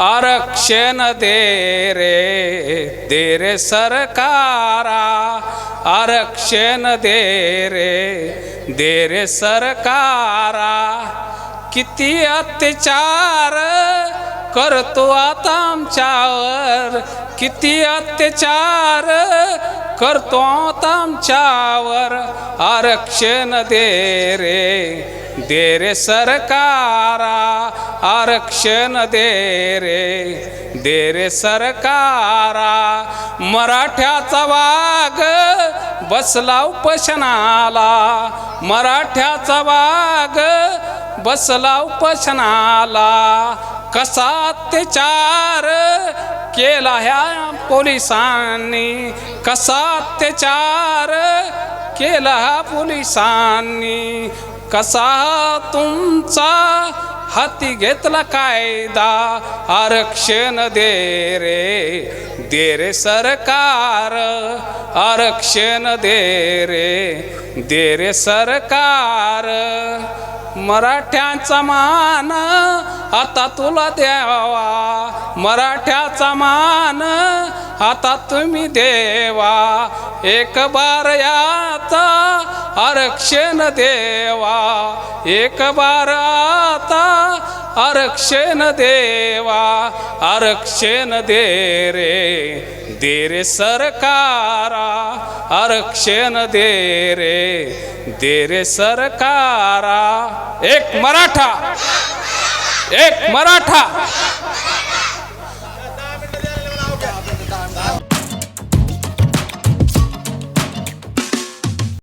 आरक्षण दे रे दे रे सरकारा आरक्षण दे रे दे रे सरकारा. किती अत्याचार करतो आता आमच्यावर किती अत्याचार करतो आता आमच्यावर. आरक्षण दे रे दे रे सरकारा आरक्षण दे रे. दे रे सरकारा मराठ्याचा वाघ बसला उपशनाला मराठ्याचा वाघ बसला उपशनाला कसा अत्याचार केला ह्या पोलिसांनी? कसा अत्याचार केला ह्या पोलिसांनी? कसा तुमचा हाती घेतला कायदा? आरक्षण दे रे दे रे सरकार. आरक्षण दे रे दे रे सरकार. मराठ्यांचा मान आता तुला द्यावा. मराठ्याचा मान आता तुम्ही देवा. एक बार याचा आरक्षण देवा. एक बार आता आरक्षण देवा. आरक्षण दे रे दे रे सरकारा. आरक्षण दे रे. दे रे सरकारा. एक मराठा. एक मराठा.